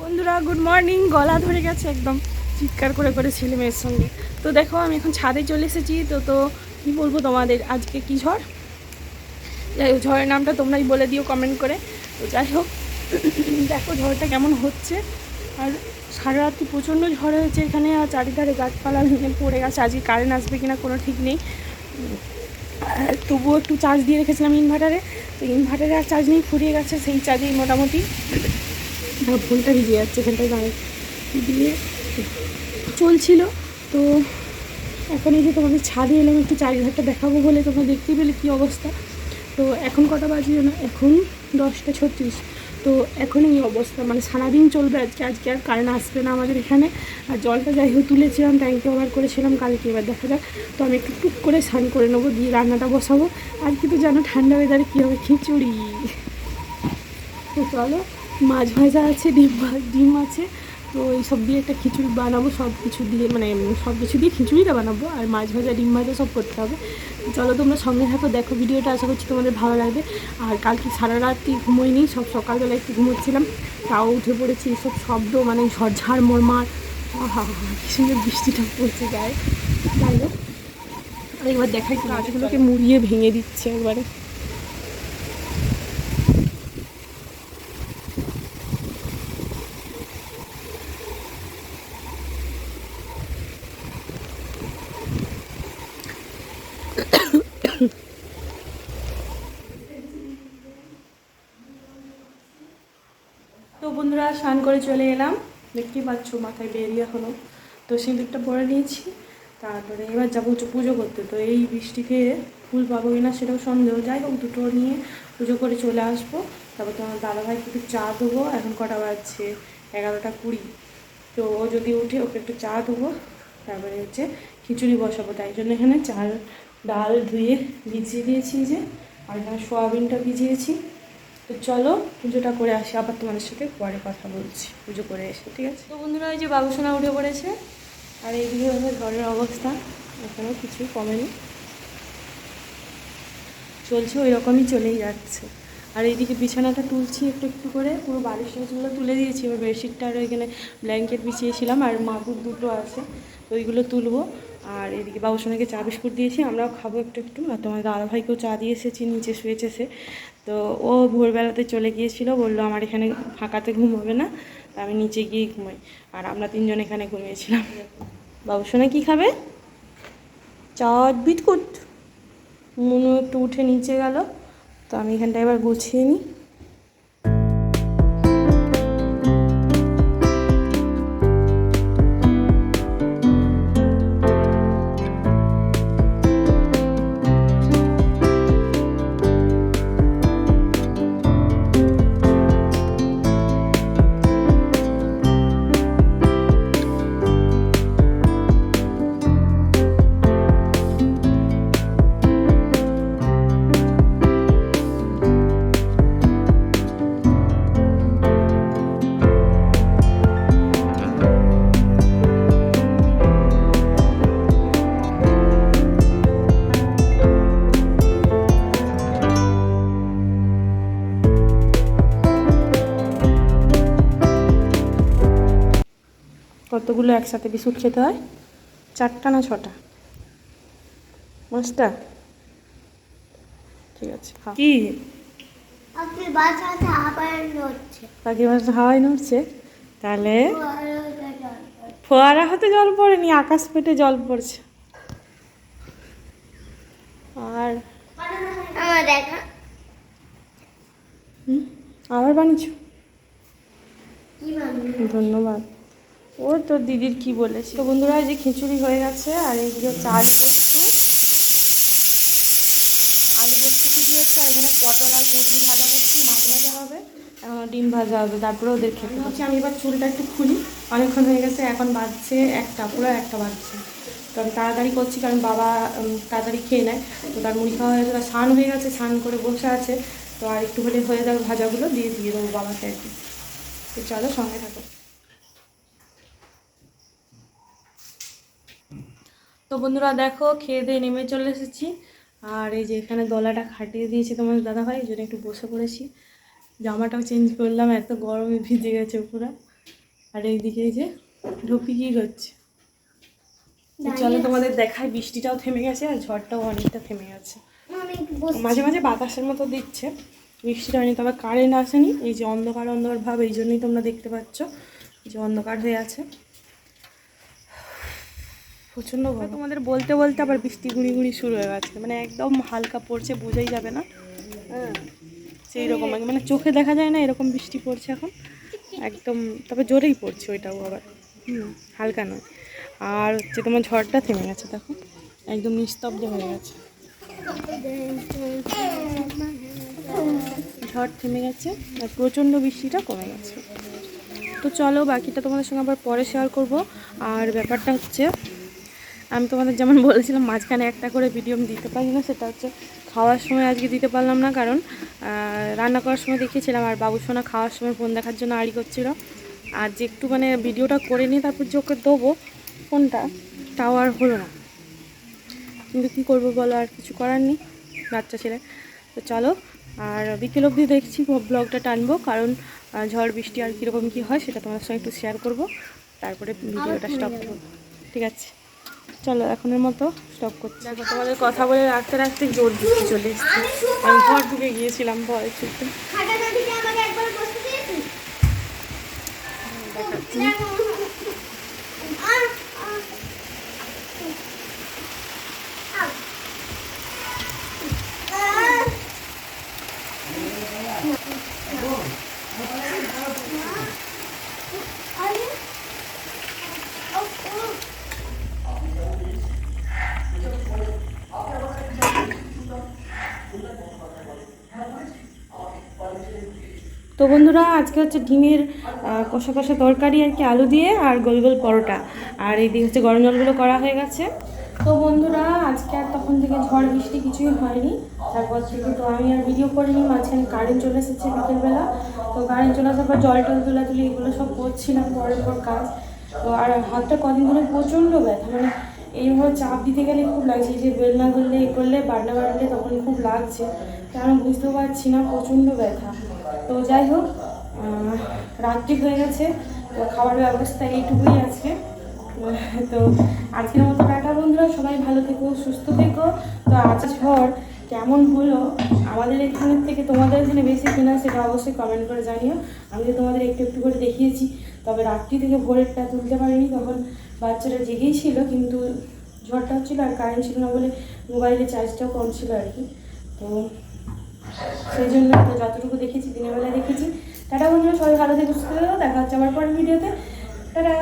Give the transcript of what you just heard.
বন্ধুরা good morning গলা ধরে গেছে একদম। চিৎকার করে করে ছেলে মেয়ের সঙ্গে। তো দেখো, আমি এখন ছাদে চলে এসেছি। তো তো কী বলব তোমাদের? আজকে কি ঝড়? যাই হোক, ঝড়ের নামটা তোমরাই বলে দিও কমেন্ট করে। তো যাই হোক, দেখো ঝড়টা কেমন হচ্ছে। আর সারা রাত্রি প্রচণ্ড ঝড় হয়েছে এখানে, আর চারিধারে গাছপালা ভেঙে পড়ে গেছে। আজকে কারেন্ট আসবে কিনা কোনো ঠিক নেই। তবুও একটু চার্জ দিয়ে রেখেছিলাম ইনভার্টারে তো ইনভার্টারে আর চার্জ নেই, ফুরিয়ে গেছে সেই চার্জেই মোটামুটি। ফোনটা ভিজে যাচ্ছে এখানটায় দাঁড়িয়ে দিয়ে চলছিল, তো এখন এই যে তোমাদের ছাদে এলাম, একটু চারিঘাটটা দেখাবো বলে তোমরা দেখতেই পেলে কী অবস্থা। তো এখন কটা বাজে না এখন দশটা ছত্রিশ। তো এখন এই অবস্থা মানে সারাদিন চলবে আজকে আজকে আর কারেন্ট আসবে না আমাদের এখানে। আর জলটা যাই হোক তুলেছিলাম ট্যাঙ্কে ওভার করেছিলাম, কালকে এবার দেখা যাক। তো আমি একটু টুক করে স্নান করে নেব, দিয়ে রান্নাটা বসাবো। আজকে তো জানো, ঠান্ডা ওয়েদারে কী হবে? খিচুড়ি। তো চলো। মাছ ভাজা আছে ডিম ডিম আছে। তো এইসব দিয়ে একটা খিচুড়ি বানাবো সব কিছু দিয়ে মানে সব কিছু দিয়ে খিচুড়িটা বানাবো। আর মাছ ভাজা ডিম ভাজা সব করতে হবে। চলো তোমরা সঙ্গে থাকো দেখো ভিডিওটা আশা করছি তোমাদের ভালো লাগবে। আর কালকে সারা রাত্রি ঘুমোইনি সব সকালবেলা একটু ঘুমোচ্ছিলাম। তাও উঠে পড়েছি এসব শব্দ মানে ঝড়ঝাড় মোরমার। কি সুন্দর বৃষ্টিটা পড়ছে গায়ে। যাই হোক আর এবার দেখাই গাছগুলোকে মুড়িয়ে ভেঙে দিচ্ছে একবারে। তো বন্ধুরা, স্নান করে চলে এলাম। দেখতেই পাচ্ছ মাথায় বেরিয়ে হলো তো সিঁদুরটা পরে নিয়েছি। তারপরে এবার যাব হচ্ছে পুজো করতে। তো এই বৃষ্টিতে ফুল পাবো কিনা সেটাও সন্দেহ। যাই হোক, দুটো নিয়ে পুজো করে চলে আসব। তারপর তোমার দাদাভাইকে একটু চা দেবো। এখন কটা বাজছে? এগারোটা কুড়ি। তো ও যদি উঠে, ওকে একটু চা দেবো। তারপরে হচ্ছে খিচুড়ি বসাবো। তাই জন্য এখানে চাল, ডাল ধুয়ে ভিজিয়ে দিয়েছি যে, আর এখানে সোয়াবিনটা ভিজিয়েছি। তো চলো পুজোটা করে আসি, আবার তোমাদের সাথে পরে কথা বলছি, পুজো করে এসে, ঠিক আছে? তো বন্ধুরা, এই যে বাবুসোনা উঠে পড়েছে, আর এইদিকে হচ্ছে ঘরের অবস্থা, এখনও কিছুই কমেনি। চলছে ওই রকমই চলেই যাচ্ছে। আর এইদিকে বিছানাটা তুলছি একটু একটু করে, পুরো বাড়ির টালিশগুলো তুলে দিয়েছি, এবার বেডশিটটা আর এখানে ব্ল্যাঙ্কেট বিছিয়েছিলাম, আর মাগুর দুটো আছে, তো ওইগুলো তুলবো। আর এদিকে বাবুসোনাকে চা বিস্কুট দিয়েছি, আমরাও খাব একটু একটু, আর তোমার দাদাভাইকেও চা দিয়ে এসেছি নিচে শুয়েছে সে। তো ও ভোরবেলাতে চলে গিয়েছিল, বলল আমার এখানে ফাঁকাতে ঘুম হবে না, তো আমি নিচে গিয়ে ঘুমাই। আর আমরা তিনজন এখানে ঘুমিয়েছিলাম। বাবু শোনা কী খাবে? চট বিটকুট মনু একটু উঠে নিচে গেল, তো আমি এখানটা এবার গুছিয়ে নিই। কতগুলো একসাথে বিস্কুট খেতে হয়? চারটা না ছটা? পাঁচটা? ঠিক আছে কি? পাখি মাছ হাওয়াই নড়ছে। তাহলে? ফোয়ারা হতে জল পড়েনি আকাশ পেটে জল পড়ছে। আর? দেখা। হুম, আবার বানিয়েছ? ধন্যবাদ। ও তোর দিদির কি বলেছে। তো বন্ধুরা এই যে খিচুড়ি হয়ে গেছে আর এইদিকে চাল পোস্ত আলু পোস্ত দিয়েছে আর এখানে পটল আর কচি ভাজা করছি মাছ ভাজা হবে এখন ডিম ভাজা হবে তারপরে ওদের খেতে হচ্ছে আমি এবার চুলটা একটু খুলি অনেকক্ষণ হয়ে গেছে এখন বাজছে একটা পুরো একটা বাজছে। তো আমি তাড়াতাড়ি করছি কারণ বাবা তাড়াতাড়ি খেয়ে নেয়। তো তার মুড়ি খাওয়া হয়ে গেছে তার স্নান হয়ে গেছে স্নান করে বসে আছে। তো আর একটু হলে হয়ে যাবে ভাজাগুলো দিয়ে দিয়ে দেবো বাবাকে আর কি। তো চলো সঙ্গে থাকো। তো বন্ধুরা দেখো খেয়ে দিয়ে নেমে চলে এসেছি। আর এই যে এখানে দলাটা খাটিয়ে দিয়েছি তোমার দাদা ভাই এই জন্য একটু বসে পড়েছি। জামাটাও চেঞ্জ করলাম এত গরমে ভিজে গেছে পুরো। আর এইদিকে এই যে ঢুপি কি তো চলো তোমাদের দেখায় বৃষ্টিটাও থেমে গেছে আর ঝড়টাও অনেকটা থেমে গেছে। মাঝে মাঝে বাতাসের মতো দিচ্ছে বৃষ্টিটা হয়নি তবে কারেন্ট আসেনি। এই যে অন্ধকার অন্ধকার ভাব এই জন্যই তোমরা দেখতে পাচ্ছ যে অন্ধকার হয়ে আছে। প্রচণ্ড তোমাদের বলতে বলতে আবার বৃষ্টি গুঁড়ি গুঁড়ি শুরু হয়ে গেছে। মানে একদম হালকা পড়ছে, বোঝাই যাবে না। সেই রকম মানে চোখে দেখা যায় না এরকম বৃষ্টি পড়ছে এখন। একদম, তবে জোরেই পড়ছে ওইটাও আবার। হুম, হালকা নয়। আর হচ্ছে তোমার ঝড়টা থেমে গেছে, দেখো। একদম নিস্তব্ধ হয়ে গেছে। ঝড় থেমে গেছে আর প্রচণ্ড বৃষ্টিটা কমে গেছে। তো চলো, বাকিটা তোমাদের সঙ্গে আবার পরে শেয়ার করব। আর ব্যাপারটা হচ্ছে আমি তোমাদের যেমন বলেছিলাম মাঝখানে একটা করে ভিডিও আমি দিতে পারি না সেটা হচ্ছে খাওয়ার সময় আজকে দিতে পারলাম না কারণ রান্না করার সময় দেখিয়েছিলাম আর বাবুর সোনা খাওয়ার সময় ফোন দেখার জন্য আড়ি করছিল। আর যে একটু মানে ভিডিওটা করে নিয়ে তারপর যে ওকে দেবো ফোনটা তাও আর হলো না। কিন্তু কী করব বলো আর কিছু করার নেই বাচ্চা ছেলে। তো চলো আর বিকেল অবধি দেখছি ব্লগটা টানবো কারণ ঝড় বৃষ্টি আর কীরকম কী হয় সেটা তোমার সঙ্গে একটু শেয়ার করব। তারপরে ভিডিওটা স্টপ করব। ঠিক আছে। চলো এখনের মতো স্টপ করছি। দেখো তোমাদের কথা বলে রাখতে রাখতে জোর বৃষ্টি চলে এসেছি। আমি ঘর ঢুকে গিয়েছিলাম ভয় চুপতে খাটাখাটিতে আমাকে একবার বসতে দিয়েছিস? দেখাচ্ছি তো বন্ধুরা, আজকে হচ্ছে ডিমের কষা কষা তরকারি আর কি আলু দিয়ে আর গোল গোল পরোটা। আর এইদিকে হচ্ছে গরম জলগুলো করা হয়ে গেছে। তো বন্ধুরা, আজকে আর তখন থেকে ঝড় বৃষ্টি কিছুই হয়নি। তারপর থেকে তো আমি আর ভিডিও করিনি, মাঝখানে কারেন্ট চলে এসেছে বিকেলবেলা। তো কারেন্ট চলে আসার পর জল টল তোলা তুলি এগুলো সব করছিলাম পরের পর কাজ। তো আর হাতটা কদিন ধরে প্রচণ্ড ব্যথা মানে এইভাবে চাপ দিতে গেলে খুব লাগছে, এই যে বেলনা ধরলে এ করলে বাটনা বাড়লে তখন খুব লাগছে। তো আমি বুঝতেও পারছি না, প্রচণ্ড ব্যথা। তো যাই হোক রাত্রি হয়ে গেছে, তো খাবার ব্যবস্থা এইটুকুই আছে। তো আজকের মতো টাটা বন্ধুরা, সবাই ভালো থেকো, সুস্থ থেকো। তো আজ ঝড় কেমন হলো, আমাদের এখানের থেকে তোমাদের এখানে বেশি কিনা সেটা অবশ্যই কমেন্ট করে জানিও। আমি তো তোমাদের একটু একটু করে দেখিয়েছি, তবে রাত্রি থেকে ভোরেরটা তুলতে পারিনি, তখন বাচ্চারা জেগেই ছিল, কিন্তু ঝড়টা হচ্ছিল আর কারেন্ট ছিল না বলে মোবাইলে চার্জটাও কম ছিল আর কি। তো সেই জন্য তো যতটুকু দেখেছি, দিনের বেলায় দেখেছি। টাটা বন্ধুরা, সবাই ভালো থেকে, সুস্থ দেখা হচ্ছে আমার পরের ভিডিওতে। টাটা।